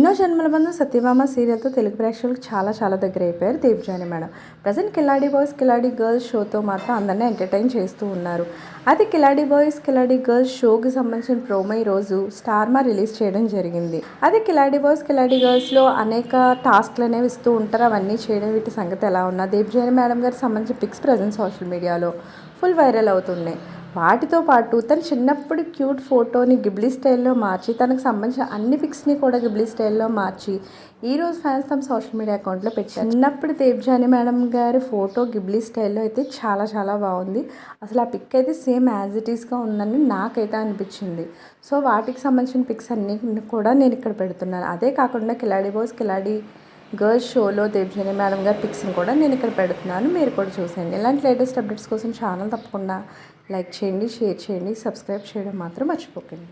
ఎన్నో జన్మల బంధం సత్యభామ సీరియల్తో తెలుగు ప్రేక్షకులకు చాలా చాలా దగ్గర అయిపోయారు Devjani madam. Present Khiladi boys Khiladi girls షోతో మాత్రం అందరినీ ఎంటర్టైన్ చేస్తూ ఉన్నారు. అది కిలాడి బాయ్స్ కిలాడి గర్ల్స్ షోకి సంబంధించిన ప్రోమో ఈరోజు స్టార్మా రిలీజ్ చేయడం జరిగింది. అది కిలాడి బాయ్స్ కిలాడి గర్ల్స్లో అనేక టాస్క్లు అనేవి ఇస్తూ ఉంటారు. అవన్నీ చేయడం వీటి సంగతి ఎలా ఉన్నా దేవ్జాని మేడం గారికి సంబంధించిన పిక్స్ ప్రజెంట్ సోషల్ మీడియాలో ఫుల్ వైరల్ అవుతున్నాయి. వాటితో పాటు తను చిన్నప్పుడు క్యూట్ ఫోటోని గిబ్లీ స్టైల్లో మార్చి తనకు సంబంధించిన అన్ని పిక్స్ని కూడా గిబ్లీ స్టైల్లో మార్చి ఈ రోజు ఫ్యాన్స్ తమ సోషల్ మీడియా అకౌంట్లో పెట్టారు. చిన్నప్పుడు దేవ్జాని మేడం గారి ఫోటో గిబ్లీ స్టైల్లో అయితే చాలా చాలా బాగుంది. అసలు ఆ పిక్ అయితే సేమ్ యాజ్ ఇట్ ఈస్గా ఉందని నాకైతే అనిపించింది. సో వాటికి సంబంధించిన పిక్స్ అన్నీ కూడా నేను ఇక్కడ పెడుతున్నాను. అదే కాకుండా కిలాడీ బాయ్స్ కిలాడీ గర్ల్స్ షోలో దేవ్జని మేడం గారి పిక్స్ని కూడా నేను ఇక్కడ పెడుతున్నాను. మీరు కూడా చూసేయండి. ఇలాంటి లేటెస్ట్ అప్డేట్స్ కోసం ఛానల్ తప్పకుండా లైక్ చేయండి షేర్ చేయండి సబ్స్క్రైబ్ చేయడం మాత్రం మర్చిపోకండి.